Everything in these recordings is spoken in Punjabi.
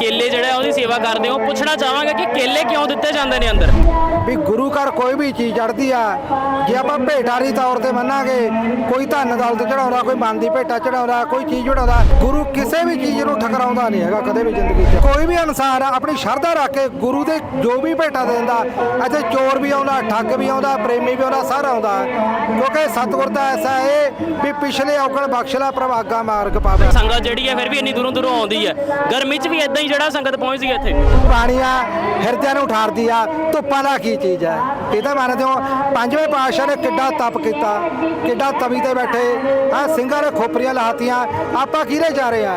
ਕੇਲੇ ਜਿਹੜਾ ਉਹਦੀ ਸੇਵਾ ਕਰਦੇ ਹੋ। ਪੁੱਛਣਾ ਚਾਹਾਂਗਾ ਕਿ ਕੇਲੇ ਕਿਉਂ ਦਿੱਤੇ ਜਾਂਦੇ ਨੇ ਅੰਦਰ? ਵੀ ਗੁਰੂ ਘਰ ਕੋਈ ਵੀ ਚੀਜ਼ ਚੜਦੀ ਆ ਜੇ ਆਪਾਂ ਭੇਟਾਰੀ ਤੌਰ ਤੇ ਮੰਨਾਂਗੇ ਕੋਈ ਧਨ ਦੌਲਤ ਚੜਾਉਂਦਾ ਕੋਈ ਮਨ ਦੀ ਭੇਟਾ ਚੜਾਉਂਦਾ ਕੋਈ ਚੀਜ਼ ਚੜਾਉਂਦਾ ਗੁਰੂ ਕਿਸੇ ਵੀ ਚੀਜ਼ ਨੂੰ ਠਕਰਾਉਂਦਾ ਨਹੀਂ ਹੈਗਾ ਕਦੇ ਵੀ ਜ਼ਿੰਦਗੀ 'ਚ। ਕੋਈ ਵੀ ਇਨਸਾਨ ਆਪਣੀ ਸ਼ਰਧਾ ਰੱਖ ਕੇ ਗੁਰੂ ਦੇ ਜੋ ਵੀ ਭੇਟਾ ਦਿੰਦਾ ਇੱਥੇ ਚੋਰ ਵੀ ਆਉਂਦਾ ਠੱਗ ਵੀ ਆਉਂਦਾ ਪ੍ਰੇਮੀ ਵੀ ਆਉਂਦਾ ਸਾਰਾ ਆਉਂਦਾ। ਕਿਉਂਕਿ ਸਤਿਗੁਰ ਦਾ ਐਸਾ ਹੈ ਵੀ ਪਿਛਲੇ ਔਗਣ ਬਖਸ਼ਲਾ ਪ੍ਰਭਾਗਾ ਮਾਰਗ ਪਾਵੇ। ਸੰਗਤ ਜਿਹੜੀ ਹੈ ਫਿਰ ਵੀ ਇੰਨੀ ਦੂਰੋਂ ਦੂਰੋਂ ਆਉਂਦੀ ਹੈ। ਗਰਮੀ 'ਚ ਵੀ ਇਦਾਂ ਹੀ ਜਿਹੜਾ ਸੰਗਤ ਪਹੁੰਚਦੀ ਹੈ ਇੱਥੇ। ਪਾਣੀ ਆ ਹਿਰਦਿਆਂ ਨੂੰ ਉਠਾਰਦੀ ਆ, ਧੁੱਪਾਂ ਦਾ ਕੀ ਚੀਜ਼ ਹੈ? ਇਹ ਤਾਂ ਮੰਨਦੇ ਹੋ ਪੰਜਵੇਂ ਪਾਤਸ਼ਾਹ ਨੇ ਕਿੱਡਾ ਤਪ ਕੀਤਾ ਕਿੱਡਾ ਤਵੀ ਤੇ ਬੈਠੇ ਆ ਸਿੰਘਾਂ ਨੇ ਖੋਪਰੀਆਂ ਲਾਤੀਆਂ ਆਪਾਂ ਕਿਹਦੇ ਜਾ ਰਹੇ ਆ?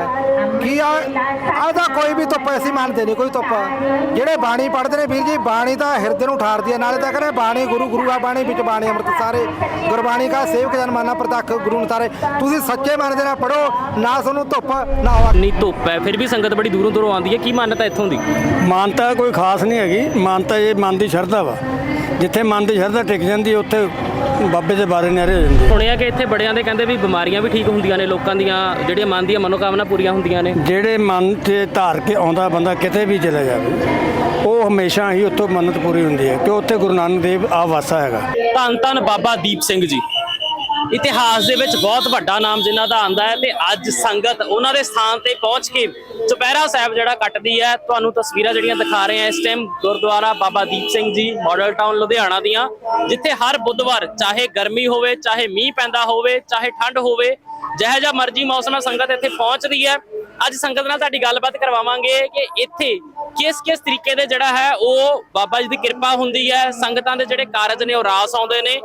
ਕੀ ਆ? ਆਦਾ ਕੋਈ ਵੀ ਧੁੱਪ ਅਸੀਂ ਮੰਨਦੇ ਨਹੀਂ ਕੋਈ ਧੁੱਪ। ਜਿਹੜੇ ਬਾਣੀ ਪੜ੍ਹਦੇ ਨੇ ਵੀਰ ਜੀ ਬਾਣੀ ਤਾਂ ਹਿਰਦੇ ਨੂੰ ਠਾਰਦੀ ਆ ਨਾਲੇ ਤਾਂ ਕਹਿੰਦੇ ਬਾਣੀ ਗੁਰੂ ਗੁਰੂ ਆ ਬਾਣੀ ਵਿੱਚ ਬਾਣੀ ਅੰਮ੍ਰਿਤ ਸਾਰੇ ਗੁਰਬਾਣੀ ਕਾ ਸੇਵਕ ਜਨ ਮਾਨਾ ਪ੍ਰਤੱਖ ਗੁਰੂ ਨੂੰ ਤਾਰੇ। ਤੁਸੀਂ ਸੱਚੇ ਮੰਨਦੇ ਨਾ ਪੜੋ ਨਾ ਤੁਹਾਨੂੰ ਧੁੱਪ ਨਾ ਹਵਾ ਇੰਨੀ ਧੁੱਪ ਹੈ ਫਿਰ ਵੀ ਸੰਗਤ ਬੜੀ ਦੂਰੋਂ ਦੂਰੋਂ ਆਉਂਦੀ ਹੈ ਕੀ ਮਾਨਤਾ ਇੱਥੋਂ ਦੀ? ਮਾਨਤਾ ਕੋਈ ਖਾਸ ਨਹੀਂ ਹੈਗੀ ਮਾਨਤਾ ਇਹ ਮਨ ਦੀ ਸ਼ਰਧਾ ਵਾ। ਜਿੱਥੇ ਮਨ ਦੀ ਸ਼ਰਧਾ ਟਿਕ ਜਾਂਦੀ ਉੱਥੇ ਬਾਬੇ ਦੇ ਬਾਰੇ ਨਿਆਰੇ ਹੋ ਜਾਂਦੇ ਸੁਣਿਆ ਕਿ ਇੱਥੇ ਬੜਿਆਂ ਦੇ ਕਹਿੰਦੇ ਵੀ ਬਿਮਾਰੀਆਂ ਵੀ ਠੀਕ ਹੁੰਦੀਆਂ ਨੇ ਲੋਕਾਂ ਦੀਆਂ ਜਿਹੜੀਆਂ ਮਨ ਦੀਆਂ ਮਨੋਕਾਮਨਾ ਪੂਰੀਆਂ ਹੁੰਦੀਆਂ ਨੇ। ਜਿਹੜੇ ਮਨ 'ਤੇ ਧਾਰ ਕੇ ਆਉਂਦਾ ਬੰਦਾ ਕਿਤੇ ਵੀ ਚਲਾ ਜਾਵੇ ਉਹ ਹਮੇਸ਼ਾ ਹੀ ਉੱਥੋਂ ਮੰਨਤ ਪੂਰੀ ਹੁੰਦੀ ਹੈ ਕਿ ਉੱਥੇ ਗੁਰੂ ਨਾਨਕ ਦੇਵ ਆ ਵਾਸਾ ਹੈਗਾ। ਧੰਨ ਧੰਨ ਬਾਬਾ ਦੀਪ ਸਿੰਘ ਜੀ। ਇਤਿਹਾਸ ਦੇ ਵਿੱਚ ਬਹੁਤ ਵੱਡਾ ਨਾਮ ਜਿਨ੍ਹਾਂ ਦਾ ਆਂਦਾ ਹੈ ਤੇ ਅੱਜ ਸੰਗਤ ਉਹਨਾਂ ਦੇ ਸਥਾਨ ਤੇ ਪਹੁੰਚ ਕੇ ਚੁਪਹਿਰਾ ਸਾਹਿਬ ਜਿਹੜਾ ਕੱਟਦੀ ਹੈ, ਤੁਹਾਨੂੰ ਤਸਵੀਰਾਂ ਜਿਹੜੀਆਂ ਦਿਖਾ ਰਹੇ ਆ ਇਸ time Gurdwara Baba Deep Singh ji model town Ludhiana ਦੀਆਂ, ਜਿੱਥੇ ਹਰ ਬੁੱਧਵਾਰ ਚਾਹੇ ਗਰਮੀ ਹੋਵੇ, ਚਾਹੇ ਮੀਂਹ ਪੈਂਦਾ ਹੋਵੇ, ਚਾਹੇ ਠੰਡ ਹੋਵੇ, ਜਿਹੋ ਜਿਹਾ ਮਰਜ਼ੀ ਮੌਸਮ ਹੈ, ਸੰਗਤ ਇੱਥੇ ਪਹੁੰਚਦੀ ਹੈ। ਅੱਜ ਸੰਗਤ ਨਾਲ ਤੁਹਾਡੀ ਗੱਲਬਾਤ ਕਰਵਾਵਾਂਗੇ ਕਿ ਇੱਥੇ ਕਿਸ ਕਿਸ ਤਰੀਕੇ ਦੇ ਜਿਹੜਾ ਹੈ ਉਹ ਬਾਬਾ ਜੀ ਦੀ ਕਿਰਪਾ ਹੁੰਦੀ ਹੈ, ਸੰਗਤਾਂ ਦੇ ਜਿਹੜੇ ਕਾਰਜ ਨੇ ਉਹ ਰਾਸ ਆਉਂਦੇ ਨੇ।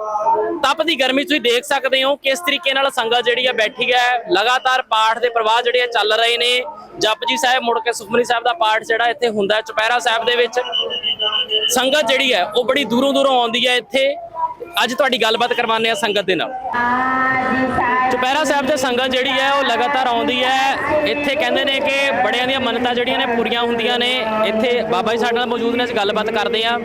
ਤਪ ਦੀ ਗਰਮੀ ਤੁਸੀਂ ਦੇਖ ਸਕਦੇ ਹੋ ਕਿਸ ਤਰੀਕੇ ਨਾਲ ਸੰਗਤ ਜਿਹੜੀ ਹੈ ਬੈਠੀ ਹੈ। ਲਗਾਤਾਰ ਪਾਠ ਦੇ ਪ੍ਰਵਾਹ ਜਿਹੜੇ ਆ ਚੱਲ ਰਹੇ ਨੇ। ਜਪਜੀ ਸਾਹਿਬ ਮੁੜ ਕੇ ਸੁਖਮਨੀ ਸਾਹਿਬ ਦਾ ਪਾਠ ਜਿਹੜਾ ਇੱਥੇ ਹੁੰਦਾ ਚੁਪਹਿਰਾ ਸਾਹਿਬ ਦੇ ਵਿੱਚ। ਸੰਗਤ ਜਿਹੜੀ ਹੈ ਉਹ ਬੜੀ ਦੂਰੋਂ ਦੂਰੋਂ ਆਉਂਦੀ ਹੈ ਇੱਥੇ। ਅੱਜ ਤੁਹਾਡੀ ਗੱਲਬਾਤ ਕਰਵਾਉਂਦੇ ਆ ਸੰਗਤ ਦੇ ਨਾਲ। ਚੁਪਹਿਰਾ ਸਾਹਿਬ ਤੇ ਸੰਗਤ ਜਿਹੜੀ ਹੈ, ਉਹ ਲਗਾਤਾਰ ਆਉਂਦੀ ਹੈ। ਇੱਥੇ ਕਹਿੰਦੇ ਨੇ ਕਿ ਬੜਿਆਂ ਦੀਆਂ ਮੰਨਤਾਂ ਜਿਹੜੀਆਂ ਨੇ ਪੂਰੀਆਂ ਹੁੰਦੀਆਂ ਨੇ। ਇੱਥੇ ਬਾਬਾ ਜੀ ਸਾਡੇ ਨਾਲ ਮੌਜੂਦ ਨੇ, ਅਸੀਂ ਗੱਲਬਾਤ ਕਰਦੇ ਆ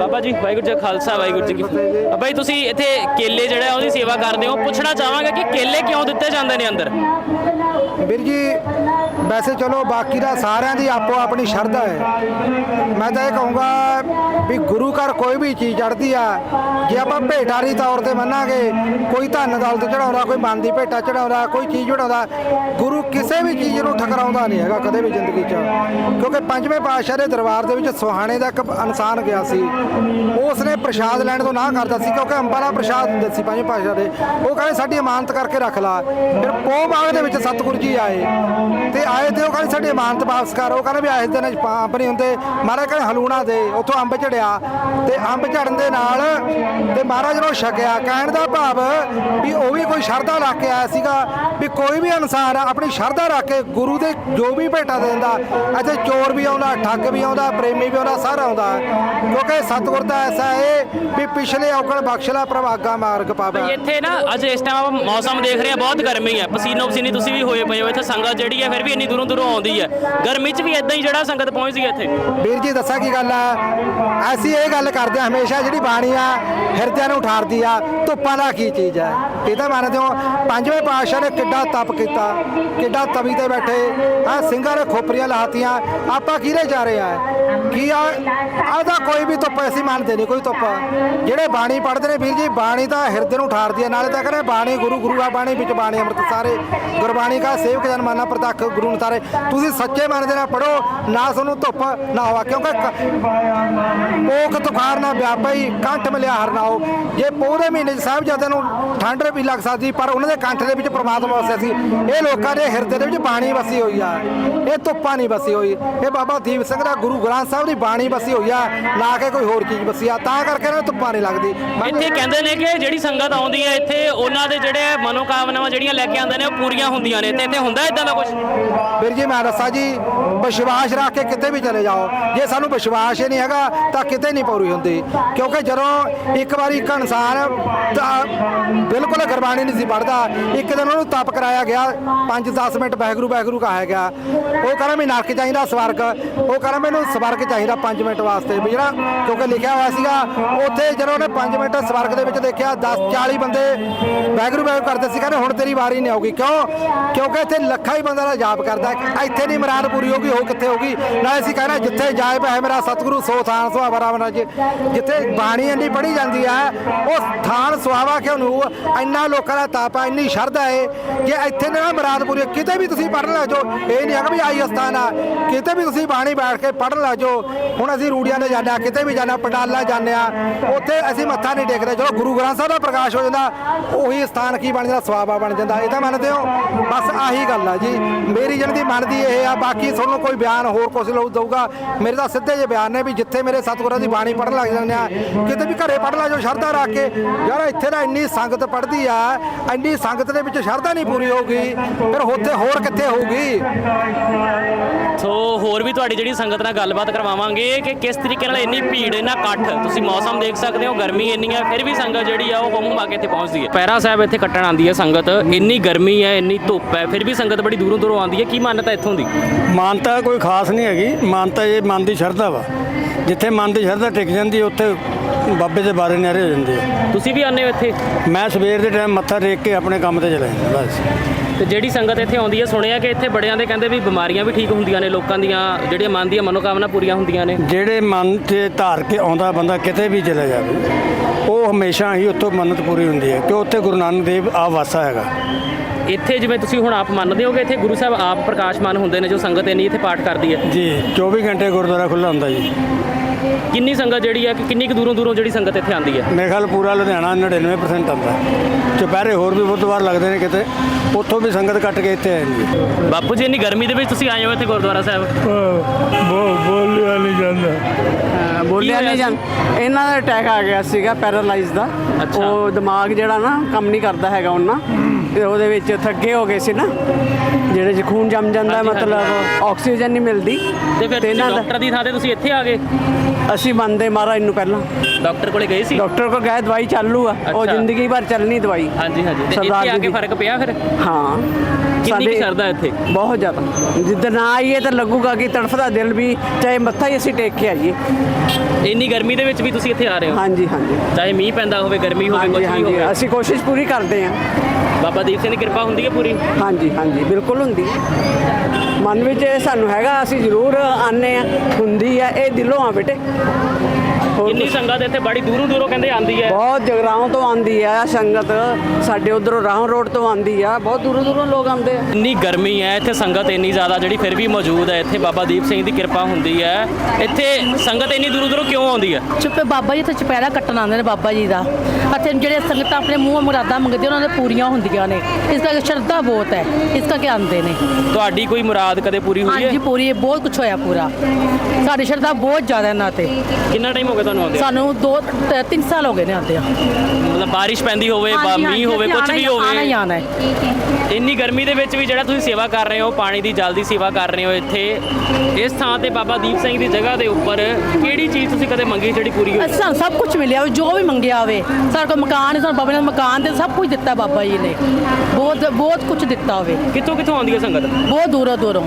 ਬਾਬਾ ਜੀ, ਵਾਹਿਗੁਰੂ ਜੀ ਖਾਲਸਾ, ਵਾਹਿਗੁਰੂ ਜੀ ਕੀ ਫਤਿਹ। ਬਾਬਾ ਜੀ, ਤੁਸੀਂ ਇੱਥੇ ਕੇਲੇ ਜਿਹੜਾ ਉਹਦੀ ਸੇਵਾ ਕਰਦੇ ਹੋ। ਪੁੱਛਣਾ ਚਾਹਾਂਗਾ ਕਿ ਕੇਲੇ ਕਿਉਂ ਦਿੱਤੇ ਜਾਂਦੇ ਨੇ ਅੰਦਰ? ਵੀਰ ਜੀ, ਵੈਸੇ ਚਲੋ ਬਾਕੀ ਦਾ ਸਾਰਿਆਂ ਦੀ ਆਪੋ ਆਪਣੀ ਸ਼ਰਧਾ ਹੈ। ਮੈਂ ਤਾਂ ਇਹ ਕਹੂੰਗਾ ਵੀ ਗੁਰੂ ਘਰ ਕੋਈ ਵੀ ਚੀਜ਼ ਚੜਦੀ ਆ, ਜੇ ਆਪਾਂ ਭੇਟਾਰੀ ਤੌਰ ਤੇ ਮੰਨਾਂਗੇ, ਕੋਈ ਧਨ ਦੌਲਤ ਚੜਾਉਂਦਾ ਕੋਈ ਮਨ ਦੀ ਭੇਟਾ ਚੜਾਉਂਦਾ ਕੋਈ ਚੀਜ਼ ਚੜਾਉਂਦਾ ਗੁਰੂ ਕਿਸੇ ਵੀ ਚੀਜ਼ ਨੂੰ ਠਕਰਾਉਂਦਾ ਨਹੀਂ ਹੈਗਾ ਕਦੇ ਵੀ ਜ਼ਿੰਦਗੀ 'ਚ। ਕਿਉਂਕਿ ਪੰਜਵੇਂ ਪਾਤਸ਼ਾਹ ਦੇ ਦਰਬਾਰ ਦੇ ਵਿੱਚ ਸੁਹਾਣੇ ਦਾ ਇੱਕ ਇਨਸਾਨ ਗਿਆ ਸੀ। ਉਸ ਨੇ ਪ੍ਰਸ਼ਾਦ ਲੈਣ ਤੋਂ ਨਾ ਕਰਦਾ ਸੀ, ਕਿਉਂਕਿ ਅੰਬਾਂ ਦਾ ਪ੍ਰਸ਼ਾਦ ਹੁੰਦੇ ਸੀ ਪੰਜਵੇਂ ਪਾਤਸ਼ਾਹ ਦੇ। ਉਹ ਕਹਿੰਦੇ, ਸਾਡੀ ਇਮਾਨਤ ਕਰਕੇ ਰੱਖ ਲਾ। ਫਿਰ ਪੋਹ ਬਾਗ ਦੇ ਵਿੱਚ ਸਤਿਗੁਰੂ ਜੀ ਆਏ ਤੇ ਆਏ ਤੇ ਉਹ ਕਹਿੰਦੇ ਸਾਡੀ ਇਮਾਨਤ ਵਾਪਸ ਕਰ, ਉਹ ਕਹਿੰਦੇ ਵੀ ਇਸ ਦਿਨ ਅੰਬ ਨਹੀਂ ਹੁੰਦੇ, ਮਹਾਰਾਜ ਕਹਿੰਦੇ ਹਲੂਣਾ ਦੇ, ਉੱਥੋਂ ਅੰਬ ਝੜਿਆ ਤੇ ਅੰਬ ਝੜਨ ਦੇ ਨਾਲ ਤੇ ਮਹਾਰਾਜ ਨੂੰ ਛਕਿਆ, ਕਹਿਣ ਦਾ ਭਾਵ ਵੀ ਉਹ ਵੀ ਕੋਈ ਸ਼ਰਧਾ ਰੱਖ ਕੇ ਆਇਆ ਸੀਗਾ ਵੀ ਕੋਈ ਵੀ ਇਨਸਾਨ ਆਪਣੀ ਸ਼ਰਧਾ ਰੱਖ ਕੇ ਗੁਰੂ ਦੇ ਜੋ ਵੀ ਭੇਟਾ ਦਿੰਦਾ, ਇੱਥੇ ਚੋਰ ਵੀ ਆਉਂਦਾ, ਠੱਗ ਵੀ ਆਉਂਦਾ, ਪ੍ਰੇਮੀ ਵੀ ਆਉਂਦਾ, ਸਾਰਾ ਆਉਂਦਾ। ਕਿਉਂਕਿ ਸਤਿਗੁਰ ਦਾ ਐਸਾ ਹੈ ਵੀ ਪਿਛਲੇ ਔਕੜ ਬਖਸ਼ਲਾ ਪ੍ਰਭਾਗਾ ਮਾਰਗ ਪਾਵੇ। ਇੱਥੇ ਨਾ, ਅੱਜ ਇਸ ਟਾਈਮ ਮੌਸਮ ਦੇਖ ਰਹੇ ਆ ਬਹੁਤ ਗਰਮੀ ਹੈ। ਪਸੀਨੋ ਪਸੀਨੀ ਤੁਸੀਂ ਵੀ ਹੋਏ ਪਏ ਹੋ ਇੱਥੇ ਸੰਗਤ ਜਿਹੜੀ ਹੈ ਫਿਰ ਵੀ ਇੰਨੀ ਦੂਰੋਂ ਦੂਰੋਂ ਆਉਂਦੀ ਹੈ। ਗਰਮੀ 'ਚ ਵੀ ਇਦਾਂ ਹੀ ਜਿਹੜਾ ਸੰਗਤ ਪਹੁੰਚਦੀ ਹੈ ਇੱਥੇ। ਵੀਰ ਜੀ, ਦੱਸਾਂ ਕੀ ਗੱਲ ਆ? ਅਸੀਂ ਇਹ ਗੱਲ ਕਰਦੇ ਹਾਂ ਹਮੇਸ਼ਾ ਜਿਹੜੀ ਬਾਣੀ ਆ, ਹਿਰਦਿਆਂ ਨੂੰ ਉਠਾਰਦੀ ਆ, ਧੁੱਪਾਂ ਦਾ ਕੀ ਚੀਜ਼ ਹੈ ਇਹ ਤਾਂ ਮੰਨਦੇ ਹੋ ਪੰਜਵੇਂ ਪਾਤਸ਼ਾਹ ਨੇ ਕਿੱਡਾ ਤਪ ਕੀਤਾ, ਕਿੱਡਾ ਤਵੀ ਤੇ ਬੈਠੇ। ਆ ਸਿੰਘਾਂ ਨੇ ਖੋਪਰੀਆਂ ਲਾਤੀਆਂ, ਆਪਾਂ ਕਿਹਦੇ ਜਾ ਰਹੇ ਆ? ਕੀ ਆ? ਆਦਾ ਕੋਈ ਵੀ ਧੁੱਪ ਅਸੀਂ ਮੰਨਦੇ ਨਹੀਂ, ਕੋਈ ਧੁੱਪ। ਜਿਹੜੇ ਬਾਣੀ ਪੜ੍ਹਦੇ ਨੇ ਵੀਰ ਜੀ, ਬਾਣੀ ਤਾਂ ਹਿਰਦੇ ਨੂੰ ਠਾਰਦੀ ਹੈ ਨਾਲੇ ਤਾਂ ਕਹਿੰਦੇ ਬਾਣੀ ਗੁਰੂ ਗੁਰੂ ਆ, ਬਾਣੀ ਵਿੱਚ ਬਾਣੀ ਅੰਮ੍ਰਿਤ ਸਾਰੇ ਗੁਰਬਾਣੀ ਕਾ ਸੇਵਕ ਜਨ ਪ੍ਰਤੱਖ ਗੁਰੂ ਨੂੰ ਤਾਰੇ ਤੁਸੀਂ ਸੱਚੇ ਮੰਨਦੇ ਨਾ ਪੜੋ ਨਾ ਤੁਹਾਨੂੰ ਧੁੱਪ ਨਾ ਹਵਾ, ਕਿਉਂਕਿ ਕ- ਤੁਖਾਰ ਨਾ ਵਿਆਪਈ, ਕੰਠ ਮਿਲਿਆ ਹਰਨਾਓ ਜੇ ਪੂਰੇ ਮਹੀਨੇ 'ਚ ਸਾਹਿਬਜ਼ਾਦਿਆਂ ਨੂੰ ਠੰਡ ਵੀ ਲੱਗ ਸਕਦੀ ਪਰ ਉਹਨਾਂ ਦੇ ਕੰਠ ਦੇ ਵਿੱਚ ਪ੍ਰਮਾਤਮਾ ਵਸਿਆ ਸੀ। ਇਹ ਲੋਕਾਂ ਦੇ ਹਿਰਦੇ ਦੇ ਵਿੱਚ ਬਾਣੀ ਵਸੀ ਹੋਈ ਆ। ਇਹ ਧੁੱਪਾਂ ਨਹੀਂ ਵਸੀ ਹੋਈ। ਇਹ ਬਾਬਾ ਦੀਪ ਸਿੰਘ ਦਾ ਗੁਰੂ ਗ੍ਰੰਥ ਸਾਹਿਬ ਦੀ ਬਾਣੀ ਵਸੀ ਹੋਈ ਆ ਨਾ ਕਿ ਕੋਈ ਹੋਰ ਚੀਜ਼ ਵਸੀ ਆ। ਤਾਂ ਕਰਕੇ ਇਹਨਾਂ ਨੂੰ ਧੁੱਪਾਂ ਨਹੀਂ ਲੱਗਦੀ। ਇੱਥੇ ਕਹਿੰਦੇ ਨੇ ਕਿ ਜਿਹੜੀ ਸੰਗਤ ਆਉਂਦੀ ਹੈ ਇੱਥੇ ਉਹਨਾਂ ਦੇ ਜਿਹੜੇ ਮਨੋਕਾਮਨਾਵਾਂ ਜਿਹੜੀਆਂ ਲੈ ਕੇ ਆਉਂਦੇ ਨੇ ਉਹ ਪੂਰੀਆਂ ਹੁੰਦੀਆਂ ਨੇ। ਤੇ ਇੱਥੇ ਹੁੰਦਾ ਇਦਾਂ ਦਾ ਕੁਝ ਵੀਰ ਜੀ ਮੈਂ ਦੱਸਾਂ ਜੀ ਵਿਸ਼ਵਾਸ ਰੱਖ ਕੇ ਕਿਤੇ ਵੀ ਚਲੇ ਜਾਓ। ਜੇ ਸਾਨੂੰ ਵਿਸ਼ਵਾਸ ਹੀ ਨਹੀਂ ਹੈਗਾ ਤਾਂ ਕਿਤੇ ਨਹੀਂ ਪੂਰੀ ਹੁੰਦੀ। ਕਿਉਂਕਿ ਜਦੋਂ ਇੱਕ ਵਾਰੀ ਇੱਕ ਇਨਸਾਨ ਬਿਲਕੁਲ ਗੁਰਬਾਣੀ ਨਹੀਂ ਸੀ ਪੜਦਾ ਇੱਕ ਦਿਨ ਉਹਨੂੰ ਤਪ ਕਰਾਇਆ ਗਿਆ 5-10 ਮਿੰਟ ਵਾਹਿਗੁਰੂ ਵਾਹਿਗੁਰੂ ਕਹਾਇਆ ਗਿਆ ਉਹ ਕਹਿੰਦਾ ਵੀ ਨਰਕ ਚਾਹੀਦਾ ਸਵਰਗ ਉਹ ਕਹਿੰਦਾ ਮੈਨੂੰ ਸਵਰਗ ਚਾਹੀਦਾ 5 ਮਿੰਟ ਵਾਸਤੇ ਵੀ ਜਿਹੜਾ ਕਿਉਂਕਿ ਲਿਖਿਆ ਹੋਇਆ ਸੀਗਾ ਉੱਥੇ ਜਦੋਂ ਉਹਨੇ 5 ਮਿੰਟ ਸਵਰਗ ਦੇ ਵਿੱਚ ਦੇਖਿਆ 10 40 ਬੰਦੇ ਵਾਹਿਗੁਰੂ ਵਾਹਿਗੁਰੂ ਕਰਦੇ ਸੀ ਕਹਿੰਦੇ ਹੁਣ ਤੇਰੀ ਵਾਰੀ ਨਹੀਂ ਆਊਗੀ ਕਿਉਂ ਕਿਉਂਕਿ ਇੱਥੇ ਲੱਖਾਂ ਹੀ ਬੰਦਾ ਦਾ ਜਾਪ ਕਰਦਾ ਇੱਥੇ ਨਹੀਂ ਮਰਾਦ ਪੂਰੀ ਹੋਗੀ ਉਹ ਕਿੱਥੇ ਹੋਗੀ ਨਾ ਅਸੀਂ ਕਹਿੰਦੇ ਜਿੱਥੇ ਜਾਏ ਪਏ ਮੇਰਾ ਸਤਿਗੁਰੂ ਸੋ ਥਾਨ ਸੁਹਾਵਾ ਰਾਵਣਾ ਜੀ ਜਿੱਥੇ ਬਾਣੀ ਇੰਨੀ ਪੜੀ ਜਾਂਦੀ ਹੈ ਉਹ ਥਾਨ ਸੁਹਾਵਾ ਕਿਉਂ ਨੂੰ ਇੰਨਾ ਲੋਕਾਂ ਦਾ ਤਾਪਾ, ਇੰਨੀ ਸ਼ਰਧਾ ਏ ਕਿ ਇੱਥੇ ਨਾ ਮਰਾਦ ਕਿਤੇ ਵੀ ਤੁਸੀਂ ਪੜ੍ਹਨ ਲੱਗ ਜਾਓ, ਇਹ ਨਹੀਂ ਹੈਗਾ ਵੀ ਆਈ ਅਸਥਾਨ ਆ। ਕਿਤੇ ਵੀ ਤੁਸੀਂ ਬਾਣੀ ਬੈਠ ਕੇ ਪੜ੍ਹਨ ਲੱਗ ਜਾਓ, ਹੁਣ ਅਸੀਂ ਰੂੜੀਆਂ ਦੇ ਜਾਂਦੇ ਹਾਂ, ਕਿਤੇ ਵੀ ਜਾਂਦੇ ਹਾਂ ਪੰਡਾਲਾਂ ਜਾਂਦੇ ਆ ਉੱਥੇ ਅਸੀਂ ਮੱਥਾ ਨਹੀਂ ਟੇਕਦੇ। ਜਦੋਂ ਗੁਰੂ ਗ੍ਰੰਥ ਸਾਹਿਬ ਦਾ ਪ੍ਰਕਾਸ਼ ਹੋ ਜਾਂਦਾ, ਉਹੀ ਸਥਾਨ ਕੀ ਬਣ ਜਾਂਦਾ? ਸਵਾਬਾ ਬਣ ਜਾਂਦਾ। ਇਹ ਤਾਂ ਮੰਨਦੇ ਹੋ? ਬਸ ਆਹੀ ਗੱਲ ਆ ਜੀ। ਮੇਰੀ ਜਨ ਦੀ ਮਨ ਇਹ ਆ, ਬਾਕੀ ਤੁਹਾਨੂੰ ਕੋਈ ਬਿਆਨ ਹੋਰ ਕੁਝ ਲੋਕ ਦਊਗਾ। ਮੇਰੇ ਤਾਂ ਸਿੱਧੇ ਜਿਹੇ ਬਿਆਨ ਨੇ ਵੀ ਜਿੱਥੇ ਮੇਰੇ ਸਤਿਗੁਰਾਂ ਦੀ ਬਾਣੀ ਪੜ੍ਹਨ ਲੱਗ ਜਾਂਦੇ ਆ ਕਿਤੇ ਵੀ ਘਰੇ ਪੜ੍ਹ ਲਾ ਜਾਓ, ਸ਼ਰਧਾ ਰੱਖ ਕੇ। ਯਾਰ, ਇੱਥੇ ਤਾਂ ਇੰਨੀ ਸੰਗਤ ਪੜ੍ਹਦੀ ਆ ਇੰਨੀ ਸੰਗਤ ਦੇ ਵਿੱਚ ਸ਼ਰਧਾ ਨਹੀਂ ਪੂਰੀ ਹੋਊਗੀ। ਫਿਰ ਉੱਥੇ ਹੋਰ ਕਿੱਥੇ ਹੋਊਗੀ? ਸੋ ਹੋਰ ਵੀ ਤੁਹਾਡੀ ਜਿਹੜੀ ਸੰਗਤ ਨਾਲ ਗੱਲਬਾਤ ਕਰਵਾਵਾਂਗੇ ਕਿ ਕਿਸ ਤਰੀਕੇ ਨਾਲ ਇੰਨੀ ਭੀੜ ਇੰਨਾ ਇਕੱਠ ਤੁਸੀਂ ਮੌਸਮ ਦੇਖ ਸਕਦੇ ਹੋ ਗਰਮੀ ਇੰਨੀ ਹੈ ਫਿਰ ਵੀ ਸੰਗਤ ਜਿਹੜੀ ਆ ਉਹ ਹੁਮ ਪਾ ਕੇ ਇੱਥੇ ਪਹੁੰਚਦੀ ਹੈ। ਪੈਰਾ ਸਾਹਿਬ ਇੱਥੇ ਕੱਟਣ ਆਉਂਦੀ ਹੈ ਸੰਗਤ ਇੰਨੀ ਗਰਮੀ ਹੈ ਇੰਨੀ ਧੁੱਪ ਹੈ ਫਿਰ ਵੀ ਸੰਗਤ ਬੜੀ ਦੂਰੋਂ ਦੂਰੋਂ ਆਉਂਦੀ ਹੈ ਕੀ ਮਾਨਤਾ ਇੱਥੋਂ ਦੀ? ਮਾਨਤਾ ਕੋਈ ਖਾਸ ਨਹੀਂ ਹੈਗੀ ਮਾਨਤਾ ਇਹ ਮਨ ਦੀ ਸ਼ਰਧਾ ਵਾ। ਜਿੱਥੇ ਮਨ ਦੀ ਸ਼ਰਧਾ ਟਿਕ ਜਾਂਦੀ ਹੈ, ਉੱਥੇ ਬਾਬੇ ਦੇ ਬਾਰੇ ਨਿਆਰੇ ਹੋ ਜਾਂਦੇ ਆ। ਤੁਸੀਂ ਵੀ ਆਉਂਦੇ ਹੋ ਇੱਥੇ? ਮੈਂ ਸਵੇਰ ਦੇ ਟਾਈਮ ਮੱਥਾ ਟੇਕ ਕੇ ਆਪਣੇ ਕੰਮ ਤੇ ਚਲਾ ਜਾਂਦਾ ਬਸ। ਤੇ ਜਿਹੜੀ ਸੰਗਤ ਇੱਥੇ ਆਉਂਦੀ ਹੈ ਸੁਣਿਆ ਕਿ ਇੱਥੇ ਬੜਿਆਂ ਦੇ ਕਹਿੰਦੇ ਵੀ ਬਿਮਾਰੀਆਂ ਵੀ ਠੀਕ ਹੁੰਦੀਆਂ ਨੇ ਲੋਕਾਂ ਦੀਆਂ ਜਿਹੜੀਆਂ ਮਨ ਦੀਆਂ ਮਨੋਕਾਮਨਾ ਪੂਰੀਆਂ ਹੁੰਦੀਆਂ ਨੇ। ਜਿਹੜੇ ਮਨ ਤੇ ਧਾਰ ਕੇ ਆਉਂਦਾ ਬੰਦਾ ਕਿਤੇ ਵੀ ਚਲਾ ਜਾਵੇ ਉਹ ਹਮੇਸ਼ਾ ਹੀ ਉੱਥੋਂ ਮੰਨਤ ਪੂਰੀ ਹੁੰਦੀ ਹੈ ਕਿ ਉੱਥੇ ਗੁਰੂ ਨਾਨਕ ਦੇਵ ਆ ਵਾਸਾ ਹੈਗਾ। ਇੱਥੇ ਜਿਵੇਂ ਤੁਸੀਂ ਹੁਣ ਆਪ ਮੰਨਦੇ ਹੋਗੇ ਇੱਥੇ ਗੁਰੂ ਸਾਹਿਬ ਆਪ ਪ੍ਰਕਾਸ਼ਮਾਨ ਹੁੰਦੇ ਨੇ ਜੋ ਸੰਗਤ ਇੰਨੀ ਇੱਥੇ ਪਾਠ ਕਰਦੀ ਹੈ। ਜੀ 24 ਘੰਟੇ ਗੁਰਦੁਆਰਾ ਖੁੱਲ੍ਹਾ ਹੁੰਦਾ ਜੀ। ਕਿੰਨੀ ਸੰਗਤ ਜਿਹੜੀ ਹੈ ਕਿ ਕਿੰਨੀ ਕੁ ਦੂਰੋਂ ਦੂਰੋਂ ਜਿਹੜੀ ਸੰਗਤ ਇੱਥੇ ਆਉਂਦੀ ਹੈ ਮੇਰੇ ਖਿਆਲ ਪੂਰਾ ਲੁਧਿਆਣਾ 99% ਆਉਂਦਾ। ਚੁਪਹਿਰੇ ਹੋਰ ਵੀ ਬੁੱਧਵਾਰ ਲੱਗਦੇ ਨੇ ਕਿਤੇ ਉੱਥੋਂ ਵੀ ਸੰਗਤ ਕੱਟ ਕੇ ਇੱਥੇ ਆ ਜਾਂਦੀ ਹੈ। ਬਾਪੂ ਜੀ ਇੰਨੀ ਗਰਮੀ ਦੇ ਵਿੱਚ ਤੁਸੀਂ ਆਏ ਹੋ ਇੱਥੇ ਗੁਰਦੁਆਰਾ ਸਾਹਿਬ? ਬੋ ਬੋਲਿਆ ਨਹੀਂ ਜਾਂਦਾ। ਹਾਂ, ਬੋਲਿਆ ਹੋਇਆ ਨਹੀਂ ਜਾਂ ਇਹਨਾਂ ਦਾ ਅਟੈਕ ਆ ਗਿਆ ਸੀਗਾ ਪੈਰਾਲਾਈਜ਼ ਦਾ। ਅੱਛਾ। ਉਹ ਦਿਮਾਗ ਜਿਹੜਾ ਨਾ ਕੰਮ ਨਹੀਂ ਕਰਦਾ ਹੈਗਾ ਉਹਨਾਂ। ਤੇ ਉਹਦੇ ਵਿੱਚ ਥੱਕੇ ਹੋ ਗਏ ਸੀ ਨਾ ਜਿਹੜੇ ਚ ਖੂਨ ਜੰਮ ਜਾਂਦਾ ਹਾਂਜੀ, ਮਤਲਬ ਆਕਸੀਜਨ ਨਹੀਂ ਮਿਲਦੀ। ਤੇ ਫਿਰ ਤੁਸੀਂ ਇਹਨਾਂ ਦਾ ਡਾਕਟਰ ਦੀ ਥਾਂ ਤੇ ਤੁਸੀਂ ਇੱਥੇ ਆ ਗਏ? ਅਸੀਂ ਮੰਨਦੇ ਮਹਾਰਾਜ ਨੂੰ ਪਹਿਲਾਂ। ਡਾਕਟਰ ਕੋਲੇ ਗਏ ਸੀ? ਡਾਕਟਰ ਕੋਲ ਗਏ ਦਵਾਈ ਚਾਲੂ ਆ। ਉਹ ਅੱਛਾ। ਜ਼ਿੰਦਗੀ ਭਰ ਚੱਲਣੀ ਦਵਾਈ। ਹਾਂਜੀ ਹਾਂਜੀ। ਤੇ ਸਰਦਾਰ ਇੱਥੇ ਆ ਜੀ ਕੇ ਦੀ। ਫ਼ਰਕ ਪਿਆ ਫਿਰ? ਹਾਂ। ਕਿੰਨੀ ਕੁ ਸਰਦਾ ਇੱਥੇ? ਬਹੁਤ ਜ਼ਿਆਦਾ। ਜਿੱਦਾਂ ਨਾ ਆਈਏ ਤਾਂ ਲੱਗੂਗਾ ਕਿ ਤੜਫਦਾ ਦਿਲ ਵੀ ਚਾਹੇ ਮੱਥਾ ਹੀ ਅਸੀਂ ਟੇਕ ਕੇ ਆਈਏ। ਇੰਨੀ ਗਰਮੀ ਦੇ ਵਿੱਚ ਵੀ ਤੁਸੀਂ ਇੱਥੇ ਆ ਰਹੇ ਹੋ? ਹਾਂਜੀ ਹਾਂਜੀ। ਚਾਹੇ ਮੀਂਹ ਪੈਂਦਾ ਹੋਵੇ ਗਰਮੀ ਹੋਵੇ ਕੁਝ ਹਾਂਜੀ ਵੀ ਹਾਂਜੀ ਹੋਵੇ। ਅਸੀਂ ਕੋਸ਼ਿਸ਼ ਪੂਰੀ ਕਰਦੇ ਹਾਂ। ਬਾਬਾ ਦੀਪ ਸਿੰਘ ਦੀ ਕਿਰਪਾ ਹੁੰਦੀ ਹੈ ਪੂਰੀ? ਹਾਂਜੀ ਹਾਂਜੀ ਬਿਲਕੁਲ ਹੁੰਦੀ ਹੈ। ਮਨ ਵਿੱਚ ਇਹ ਸਾਨੂੰ ਹੈਗਾ ਅਸੀਂ ਜ਼ਰੂਰ ਆਨੇ ਆ ਹੁੰਦੀ ਆ ਇਹ ਦਿਲੋਂ ਆ ਬੇਟੇ। ਕੁਛ- ਸੰਗਤ ਇੱਥੇ ਬੜੀ ਦੂਰੋਂ ਦੂਰੋਂ ਕਹਿੰਦੇ ਆਂਦੀ ਹੈ। ਬਹੁਤ ਜਗਰਾਉਂ ਤੋਂ ਆਂਦੀ ਆ ਸੰਗਤ। ਸਾਡੇ ਉਧਰੋਂ ਰਾਹੋਂ ਰੋਡ ਤੋਂ ਆਂਦੀ ਆ। ਬਹੁਤ ਦੂਰੋਂ ਦੂਰੋਂ ਲੋਕ ਆਉਂਦੇ ਆ। ਇੰਨੀ ਗਰਮੀ ਹੈ ਇੱਥੇ ਸੰਗਤ ਇੰਨੀ ਜ਼ਿਆਦਾ ਜਿਹੜੀ ਫਿਰ ਵੀ ਮੌਜੂਦ ਹੈ ਇੱਥੇ ਬਾਬਾ ਦੀਪ ਸਿੰਘ ਦੀ ਕਿਰਪਾ ਹੁੰਦੀ ਹੈ। ਇੱਥੇ ਸੰਗਤ ਇੰਨੀ ਦੂਰੋਂ ਦੂਰੋਂ ਕਿਉਂ ਆਉਂਦੀ ਹੈ? ਚੁੱਪੇ ਬਾਬਾ ਜੀ ਇੱਥੇ ਚੁਪਹਿਰਾ ਕੱਟਣ ਆਉਂਦੇ ਨੇ ਬਾਬਾ ਜੀ ਦਾ। ਅਤੇ ਜਿਹੜੇ ਸੰਗਤਾਂ ਆਪਣੇ ਮੂੰਹ ਮੁਰਾਦਾਂ ਮੰਗਦੇ ਉਹਨਾਂ ਦੇ ਪੂਰੀਆਂ ਹੁੰਦੀਆਂ ਨੇ। ਇਸ ਕਰਕੇ ਸ਼ਰਧਾ ਬਹੁਤ ਹੈ। ਇਸ ਕਰਕੇ ਆਉਂਦੇ ਨੇ। ਤੁਹਾਡੀ ਕੋਈ ਮੁਰਾਦ ਕਦੇ ਪੂਰੀ ਹੋਈ ਹੈ? ਹਾਂਜੀ ਪੂਰੀ ਬਹੁਤ ਕੁਝ ਹੋਇਆ ਪੂਰਾ। ਸਾਡੀ ਸ਼ਰਧਾ ਬਹੁਤ ਜ਼ਿਆਦਾ ਇਹਨਾਂ ਤੇ। ਕਿੰਨਾ ਟਾਈਮ ਹੋ ਗਿਆ ਤੁਹਾਨੂੰ ਆਉਂਦੇ ਸਾਨੂੰ 2 3 ਸਾਲ ਹੋ ਗਏ ਨੇ ਆਉਂਦੇ ਆ। ਮਤਲਬ ਬਾਰਿਸ਼ ਪੈਂਦੀ ਹੋਵੇ ਮੀਂਹ ਹੋਵੇ ਕੁਝ ਵੀ ਹੋਵੇ। ਹੈ ਇੰਨੀ ਗਰਮੀ ਦੇ ਵਿੱਚ ਵੀ ਜਿਹੜਾ ਤੁਸੀਂ ਸੇਵਾ ਕਰ ਰਹੇ ਹੋ ਪਾਣੀ ਦੀ ਜਲ ਦੀ ਸੇਵਾ ਕਰ ਰਹੇ ਹੋ ਇੱਥੇ ਇਸ ਥਾਂ ਤੇ ਬਾਬਾ ਦੀਪ ਸਿੰਘ ਦੀ ਜਗ੍ਹਾ ਦੇ ਉੱਪਰ ਕਿਹੜੀ ਚੀਜ਼ ਤੁਸੀਂ ਕਦੇ ਮੰਗੀ ਜਿਹੜੀ ਪੂਰੀ ਹੋਈ? ਸਾਨੂੰ ਸਭ ਕੁਝ ਮਿਲਿਆ ਜੋ ਵੀ ਮੰਗਿਆ ਹੋਵੇ ਸਾਡੇ ਕੋਲ ਮਕਾਨ ਹੈ ਸਾਨੂੰ ਬਾਬਾ ਨੇ ਮਕਾਨ ਤੇ ਸਭ ਕੁਝ ਦਿੱਤਾ ਬਾਬਾ ਜੀ ਨੇ। ਬਹੁਤ ਬਹੁਤ ਕੁਝ ਦਿੱਤਾ ਹੋਵੇ। ਕਿੱਥੋਂ ਕਿੱਥੋਂ ਆਉਂਦੀ ਹੈ ਸੰਗਤ? ਬਹੁਤ ਦੂਰੋਂ ਦੂਰੋਂ।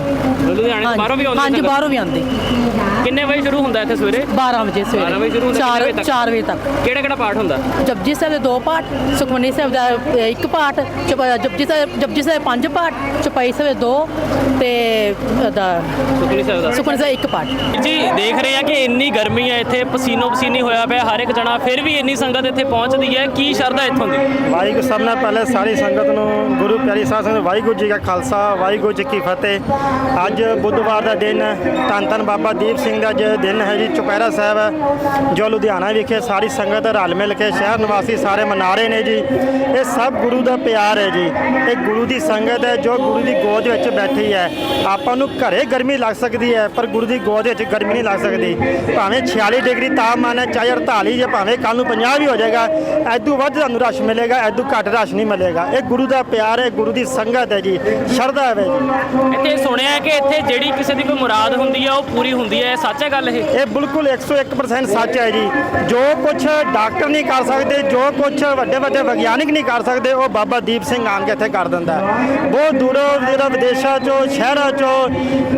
ਲੁਧਿਆਣੇ ਤੋਂ ਬਾਹਰੋਂ ਵੀ ਆਉਂਦੀ ਹਾਂਜੀ? ਬਾਹਰੋਂ ਵੀ ਆਉਂਦੀ। ਕਿੰਨੇ ਵਜੇ ਸ਼ੁਰੂ ਹੁੰਦਾ ਇੱਥੇ ਸਵੇਰੇ? 12 ਵਜੇ 12 ਵਜੇ ਸ਼ੁਰੂ ਹੁੰਦਾ, ਕਿੰਨੇ 4 ਵਜੇ ਤੱਕ? 4 ਵਜੇ ਤੱਕ। ਕਿਹੜਾ ਕਿਹੜਾ ਪਾਠ ਹੁੰਦਾ? ਜਪਜੀ ਸਾਹਿਬ ਦੇ ਦੋ ਪਾਠ ਸੁਖਮਨੀ ਸਾਹਿਬ ਦਾ ਅ, ਇੱਕ ਪਾਠ ਚੁਪ- ਜਪਜੀ ਸਾਹਿਬ ਜਪਜੀ ਸਾਹਿਬ ਦੇ ਪੰਜ ਪਾਠ ਚੁਪਾਈ ਸਾਹਿਬ ਦੇ ਦੋ ਤੇ ਉਹਦਾ ਸੁਖਨੀ ਸਾਹਿਬ ਦਾ। ਸੁਖਮਨੀ ਸਾਹਿਬ ਇੱਕ ਪਾਠ। ਜੀ ਦੇਖ ਰਹੇ ਆ ਕਿ ਇੰਨੀ ਗਰਮੀ ਹੈ ਇੱਥੇ ਪਸੀਨੋ ਪਸੀਨੀ ਹੋਇਆ ਪਿਆ ਹਰ ਇੱਕ ਜਣਾ ਫਿਰ ਵੀ ਇੰਨੀ ਸੰਗਤ ਇੱਥੇ ਪਹੁੰਚਦੀ ਹੈ ਕੀ ਸ਼ਰਧਾ ਇੱਥੋਂ ਦੀ? ਵਾਹਿਗੁਰੂ ਸਭ ਨਾਲ ਪਹਿਲੇ ਸਾਰੀ ਸੰਗਤ ਨੂੰ ਗੁਰੂ ਪਿਆਰੀ ਸਾਧ ਸੰਗਤ ਵਾਹਿਗੁਰੂ ਜੀ ਕਾ ਖਾਲਸਾ ਵਾਹਿਗੁਰੂ ਜੀ ਕੀ ਫਤਿਹ। ਅੱਜ ਬੁੱਧਵਾਰ ਦਾ ਦਿਨ ਧੰਨ ਧੰਨ ਬਾਬਾ ਦੀਪ ਸਿੰਘ ਦਾ ਅੱਜ ਦਿਨ ਹੈ ਜੀ ਚੁਪਹਿਰਾ ਸਾਹਿਬ। ਜੋ ਲੁਧਿਆਣਾ ਵਿਖੇ ਸਾਰੀ ਸੰਗਤ ਰਲ ਮਿਲ ਕੇ ਸ਼ਹਿਰ ਨਿਵਾਸੀ ਸਾਰੇ ਮਨਾ ਰਹੇ ਨੇ ਜੀ। ਇਹ ਸਭ ਗੁਰੂ ਦਾ ਪਿਆਰ ਹੈ ਜੀ। ਇਹ ਗੁਰੂ ਦੀ ਸੰਗਤ ਹੈ ਜੋ ਗੁਰੂ ਦੀ ਗੋਦ ਵਿੱਚ ਬੈਠੀ ਹੈ। ਆਪਾਂ ਨੂੰ ਘਰੇ ਗਰਮੀ ਲੱਗ ਸਕਦੀ ਹੈ ਪਰ ਗੁਰੂ ਦੀ ਗੋਦ ਵਿੱਚ ਗਰਮੀ ਨਹੀਂ ਲੱਗ ਸਕਦੀ। ਭਾਵੇਂ 46 ਡਿਗਰੀ ਤਾਪਮਾਨ ਹੈ ਚਾਹੇ 48 ਜੇ ਭਾਵੇਂ ਕੱਲ ਨੂੰ 50 ਵੀ ਹੋ ਜਾਏਗਾ ਐਦੂ ਵੱਧ ਤੁਹਾਨੂੰ ਰਸ਼ ਮਿਲੇਗਾ ਐਦੂ ਘੱਟ ਰਸ਼ ਨਹੀਂ ਮਿਲੇਗਾ। ਇਹ ਗੁਰੂ ਦਾ ਪਿਆਰ ਹੈ ਗੁਰੂ ਦੀ ਸੰਗਤ ਹੈ ਜੀ। ਸ਼ਰਧਾ ਹੈ ਜੀ। ਇੱਥੇ ਸੁਣਿਆ ਕਿ ਇੱਥੇ ਜਿਹੜੀ ਕਿਸੇ ਦੀ ਕੋਈ ਮੁਰਾਦ ਹੁੰਦੀ ਹੈ ਉਹ ਪੂਰੀ ਹੁੰਦੀ ਹੈ। ਇਹ ਸੱਚ ਹੈ ਗੱਲ ਇਹ? ਇਹ ਬਿਲਕੁਲ 101% ਸੱਚ ਸੱਚ ਹੈ ਜੀ। ਜੋ ਕੁਝ ਡਾਕਟਰ ਨਹੀਂ ਕਰ ਸਕਦੇ, ਜੋ ਕੁਝ ਵੱਡੇ ਵੱਡੇ ਵਿਗਿਆਨਿਕ ਨਹੀਂ ਕਰ ਸਕਦੇ, ਉਹ ਬਾਬਾ ਦੀਪ ਸਿੰਘ ਆਣ ਕੇ ਇੱਥੇ ਕਰ ਦਿੰਦਾ ਬਹੁਤ ਦੂਰੋਂ ਜਿਹੜਾ ਵਿਦੇਸ਼ਾਂ ਚੋਂ, ਸ਼ਹਿਰਾਂ ਚੋਂ,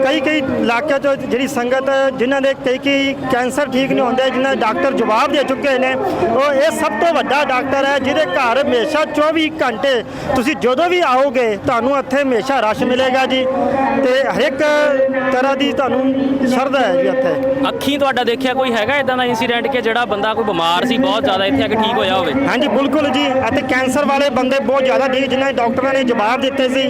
ਕਈ ਕਈ ਇਲਾਕਿਆਂ ਚੋਂ ਜਿਹੜੀ ਸੰਗਤ ਜਿਨ੍ਹਾਂ ਦੇ ਕਈ ਕਈ ਕੈਂਸਰ ਠੀਕ ਨਹੀਂ ਹੁੰਦੇ, ਜਿਨ੍ਹਾਂ ਦੇ ਡਾਕਟਰ ਜਵਾਬ ਦੇ ਚੁੱਕੇ ਨੇ, ਉਹ ਇਹ ਸਭ ਤੋਂ ਵੱਡਾ ਡਾਕਟਰ ਹੈ, ਜਿਹਦੇ ਘਰ ਹਮੇਸ਼ਾ 24 ਘੰਟੇ ਤੁਸੀਂ ਜਦੋਂ ਵੀ ਆਓਗੇ, ਤੁਹਾਨੂੰ ਇੱਥੇ ਹਮੇਸ਼ਾ ਰਸ਼ ਮਿਲੇਗਾ ਜੀ। ਤੇ ਹਰ ਇੱਕ ਤਰ੍ਹਾਂ ਦੀ ਤੁਹਾਨੂੰ ਸ਼ਰਧਾ ਹੈ ਜੀ ਇੱਥੇ। ਅੱਖੀਂ ਤੁਹਾਡਾ ਦੇਖਿਆ ਕੋਈ ਹੈਗਾ ਇਦਾਂ ਦਾ ਇਨਸੀਡੈਂਟ ਕਿ ਜਿਹੜਾ ਬੰਦਾ ਕੋਈ ਬਿਮਾਰ ਸੀ, ਬਹੁਤ ਜ਼ਿਆਦਾ ਇੱਥੇ ਆ ਕੇ ਠੀਕ ਹੋਇਆ ਹੋਵੇ। ਹਾਂਜੀ, ਬਿਲਕੁਲ ਜੀ। ਅਤੇ ਕੈਂਸਰ ਵਾਲੇ ਬੰਦੇ ਬਹੁਤ ਜ਼ਿਆਦਾ ਠੀਕ ਜਿਨ੍ਹਾਂ ਦੇ ਡਾਕਟਰਾਂ ਨੇ ਜਵਾਬ ਦਿੱਤੇ ਸੀ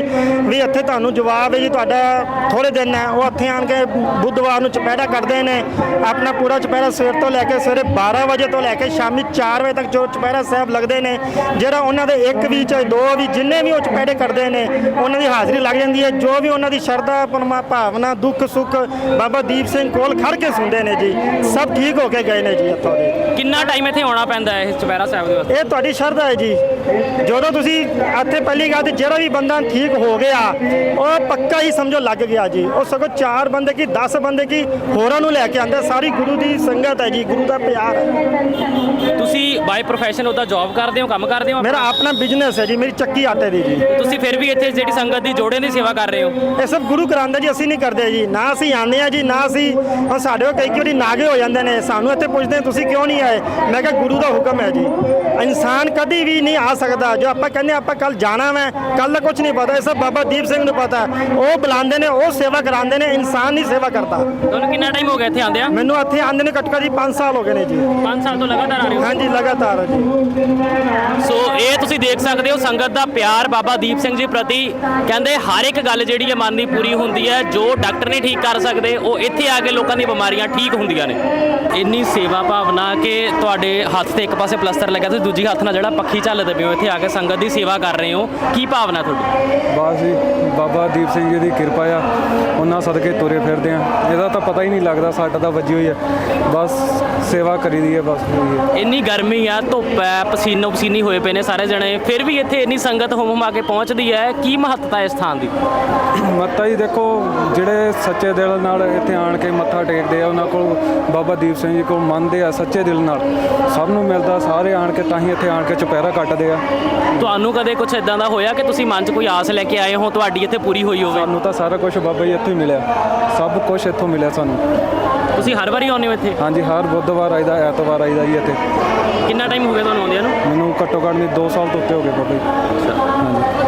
ਵੀ ਇੱਥੇ ਤੁਹਾਨੂੰ ਜਵਾਬ ਹੈ ਜੀ, ਤੁਹਾਡਾ ਥੋੜੇ ਦਿਨ ਹੈ। ਉਹ ਇੱਥੇ ਆਣ ਕੇ ਬੁੱਧਵਾਰ ਨੂੰ ਚੁਪਹਿਰਾ ਕਰਦੇ ਨੇ। ਆਪਣਾ ਪੂਰਾ ਚੁਪਹਿਰਾ ਸਵੇਰ ਤੋਂ ਲੈ ਕੇ ਸਵੇਰੇ 12 ਵਜੇ ਤੋਂ ਲੈ ਕੇ ਸ਼ਾਮੀ 4 ਵਜੇ ਤੱਕ ਜੋ ਚੁਪਹਿਰਾ ਸਾਹਿਬ ਲੱਗਦੇ ਨੇ, ਜਿਹੜਾ ਉਹਨਾਂ ਦੇ ਇੱਕ ਵੀ ਚਾਹੇ ਦੋ ਵੀ ਜਿੰਨੇ ਵੀ ਉਹ ਚੁਪਹਿਰੇ ਕਰਦੇ ਨੇ, ਉਹਨਾਂ ਦੀ ਹਾਜ਼ਰੀ ਲੱਗ ਜਾਂਦੀ ਹੈ। ਜੋ ਵੀ ਉਹਨਾਂ ਦੀ ਸ਼ਰਧਾ ਪਰਮਾ ਭਾਵਨਾ ਦੁੱਖ ਸੁੱਖ ਬਾਬਾ ਦੀਪ ਸਿੰਘ ਕੋਲ ਖੜ ਕੇ ਸੁਣਦੇ ਨੇ ਜੀ। ਸਭ ਠੀਕ ਹੋ ਕੇ ਗਏ ਨੇ ਜੀ ਇੱਥੋਂ ਦੇ। ਕਿੰਨਾ ਟਾਈਮ ਇੱਥੇ ਆਉਣਾ ਪੈਂਦਾ ਹੈ ਚੁਪਹਿਰਾ ਸਾਹਿਬ ਦੇ ਵਾਸਤੇ? ਇਹ ਤੁਹਾਡੀ ਸ਼ਰਧਾ ਹੈ ਜੀ। ਜਦੋਂ ਤੁਸੀਂ ਇੱਥੇ ਪਹਿਲੀ ਗੱਲ ਤੇ ਜਿਹੜਾ ਵੀ ਬੰਦਾ ਠੀਕ ਹੋ ਗਿਆ ਉਹ ਪੱਕਾ ਹੀ ਸਮਝੋ ਲੱਗ ਗਿਆ ਜੀ। ਉਹ ਸਗੋਂ ਚਾਰ ਬੰਦੇ ਕੀ 10 ਬੰਦੇ ਕੀ ਹੋਰਾਂ ਨੂੰ ਲੈ ਕੇ ਆਂਦਾ ਸਾਰੀ ਗੁਰੂ ਦੀ ਸੰਗਤ ਹੈ ਜੀ ਗੁਰੂ ਦਾ ਪਿਆਰ। ਹੈ ਤੁਸੀਂ ਬਾਈ ਪ੍ਰੋਫੈਸ਼ਨ ਉਹਦਾ ਜੌਬ ਕਰਦੇ ਹੋ ਕੰਮ ਕਰਦੇ ਹੋ? ਮੇਰਾ ਆਪਣਾ ਬਿਜ਼ਨਸ ਹੈ ਜੀ ਮੇਰੀ ਚੱਕੀ ਆਟੇ ਦੀ ਜੀ। ਤੁਸੀਂ ਫਿਰ ਵੀ ਇੱਥੇ ਜਿਹੜੀ ਸੰਗਤ ਦੀ ਜੋੜੇ ਦੀ ਸੇਵਾ ਕਰ ਰਹੇ ਹੋ? ਇਹ ਸਭ ਗੁਰੂ ਕਰਾਉਂਦਾ ਜੀ ਅਸੀਂ ਨਹੀਂ ਕਰਦੇ ਜੀ। ਨਾ ਅਸੀਂ ਆਉਂਦੇ ਆ ਜੀ ਨਾ ਅਸੀਂ ਹੁਣ ਸਾਡੇ ਕੋਲ ਕਈ ਵਾਰੀ ਨਾਗੇ ਹੋ ਜਾਂਦੇ ਨੇ ਸਾਨੂੰ ਇੱਥੇ ਪੁੱਛਦੇ ਤੁਸੀਂ ਕਿਉਂ ਨਹੀਂ ਆਏ? ਮੈਂ ਕਿਹਾ ਗੁਰੂ ਦਾ ਹੁਕਮ ਹੈ ਜੀ। ਇਨਸਾਨ ਕਦੀ ਵੀ ਨਹੀਂ ਆ ਸਕਦਾ। ਜੋ ਆਪਾਂ ਕਹਿੰਦੇ ਆਪਾਂ ਕੱਲ ਜਾਣਾ ਮੈਂ ਕੱਲ ਦਾ ਕੁਝ ਨਹੀਂ ਪਤਾ। ਇਹ ਸਭ ਬਾਬਾ ਦੀਪ ਸਿੰਘ ਨੂੰ ਪਤਾ। ਉਹ ਬੁਲਾਉਂਦੇ ਨੇ ਉਹ ਸੇਵਾ ਕਰਾਉਂਦੇ ਨੇ ਇਨਸਾਨ ਨਹੀਂ ਸੇਵਾ ਕਰਦਾ। ਤੁਹਾਨੂੰ ਕਿੰਨਾ ਟਾਈਮ ਹੋ ਗਿਆ ਇੱਥੇ ਆਂਦਿਆਂ ਮੈਨੂੰ ਇੱਥੇ ਆਉਂਦੇ ਨੇ ਘੱਟੋ ਘੱਟ ਜੀ 5 ਸਾਲ ਹੋ ਗਏ ਨੇ ਜੀ। 5 ਸਾਲ ਤੋਂ ਲਗਾਤਾਰ ਆ ਰਹੇ ਹੋ? ਹਾਂਜੀ ਲਗਾਤਾਰ ਜੀ। ਸੋ ਇਹ ਤੁਸੀਂ ਦੇਖ ਸਕਦੇ ਹੋ ਸੰਗਤ ਦਾ ਪਿਆਰ ਬਾਬਾ ਦੀਪ ਸਿੰਘ ਜੀ ਪ੍ਰਤੀ। ਕਹਿੰਦੇ ਹਰ ਇੱਕ ਗੱਲ ਜਿਹੜੀ ਹੈ ਮਨ ਦੀ ਪੂਰੀ ਹੁੰਦੀ ਹੈ। ਜੋ ਡਾਕਟਰ ਨਹੀਂ ਠੀਕ ਕਰ ਸਕਦੇ ਉਹ ਇੱਥੇ ਆ ਕੇ ਲੋਕਾਂ ਦੀਆਂ ਬਿਮਾਰੀਆਂ ਠੀਕ ਹੁੰਦੀਆਂ ਨੇ। ਇੰਨੀ ਸੇਵਾ ਭਾਵਨਾ ਕਿ ਤੁਹਾਡੇ ਹੱਥ ਤੇ ਇੱਕ ਪਾਸੇ ਪਲਸਤਰ ਲੱਗਾ ਤੇ ਦੂਜੀ ਹੱਥ ਨਾਲ ਜਿਹੜਾ ਪੱਖੀ ਝੱਲਦੇ ਹੋ ਇੱਥੇ ਆ ਕੇ ਸੰਗਤ ਦੀ ਸੇਵਾ ਕਰ ਰਹੇ ਹੋ। ਕੀ ਭਾਵਨਾ ਤੁਹਾਡੀ? ਬਸ ਜੀ ਬਾਬਾ ਦੀਪ ਸਿੰਘ ਜੀ ਦੀ ਕਿਰਪਾ ਆ। ਉਹਨਾਂ ਸਦਕੇ ਤੁਰੇ ਫਿਰਦੇ ਆ। ਇਹਦਾ ਤਾਂ ਪਤਾ ਹੀ ਨਹੀਂ ਲੱਗਦਾ ਸਾਡਾ ਤਾਂ ਵੱਜੀ ਹੋਈ ਹੈ ਬਸ ਸੇਵਾ ਕਰੀਦੀ ਹੈ ਬਸ ਹੋਈ ਹੈ ਇੰਨੀ ਗਰਮੀ ਆ ਧੁੱਪ ਹੈ ਪਸੀਨੋ ਪਸੀਨੀ ਹੋਏ ਪਏ ਨੇ ਸਾਰੇ ਜਣੇ। ਫਿਰ ਵੀ ਇੱਥੇ ਇੰਨੀ ਸੰਗਤ ਹੁਮ ਹੁਮਾ ਕੇ ਪਹੁੰਚਦੀ ਹੈ। ਕੀ ਮਹੱਤਤਾ ਹੈ ਇਸ ਥਾਂ ਦੀ? ਮੱਤਾ ਜੀ ਦੇਖੋ ਜਿਹੜੇ ਸੱਚੇ ਦਿਲ ਨਾਲ ਇੱਥੇ ਆਣ ਕੇ ਮੱਥਾ ਟੇਕਦੇ ਆ ਉਹਨਾਂ ਕੋਲ ਬਾਬਾ ਦੀਪ ਸਿੰਘ ਜੀ ਕੋਲ ਮੰਨਦੇ ਆ ਸੱਚੇ ਦਿਲ ਨਾਲ। ਸਭ ਨੂੰ ਮਿਲਦਾ ਸਾਰੇ ਆਣ ਕੇ ਤਾਂ ਹੀ ਇੱਥੇ ਆਣ ਕੇ ਚੁਪਹਿਰਾ ਕੱਟਦੇ ਆ। ਤੁਹਾਨੂੰ ਕਦੇ ਕੁਝ ਇਦਾਂ ਦਾ ਹੋਇਆ ਕਿ ਤੁਸੀਂ ਮਨ 'ਚ ਕੋਈ ਆਸ ਲੈ ਕੇ ਆਏ ਹੋ ਤੁਹਾਡੀ ਇੱਥੇ ਪੂਰੀ ਹੋਈ ਹੋਵੇ? ਸਾਨੂੰ ਤਾਂ ਸਾਰਾ ਕੁਝ ਬਾਬਾ ਜੀ ਇੱਥੋਂ ਹੀ ਮਿਲਿਆ। ਸਭ ਕੁਝ ਇੱਥੋਂ ਮਿਲਿਆ ਸਾਨੂੰ। ਤੁਸੀਂ ਹਰ ਵਾਰੀ ਆਉਂਦੇ ਹੋ ਇੱਥੇ? ਹਾਂਜੀ ਹਰ ਬੁੱਧਵਾਰ ਆਈਦਾ ਐਤਵਾਰ ਆਈਦਾ ਜੀ ਇੱਥੇ। ਕਿੰਨਾ ਟਾਈਮ ਹੋ ਗਿਆ ਤੁਹਾਨੂੰ ਆਉਂਦਿਆਂ ਨੂੰ? ਮੈਨੂੰ ਘੱਟੋ ਘੱਟ ਨਹੀਂ 2 ਸਾਲ ਤੋਂ ਉੱਤੇ ਹੋ ਗਏ ਬਾਬਾ ਜੀ। ਹਾਂਜੀ।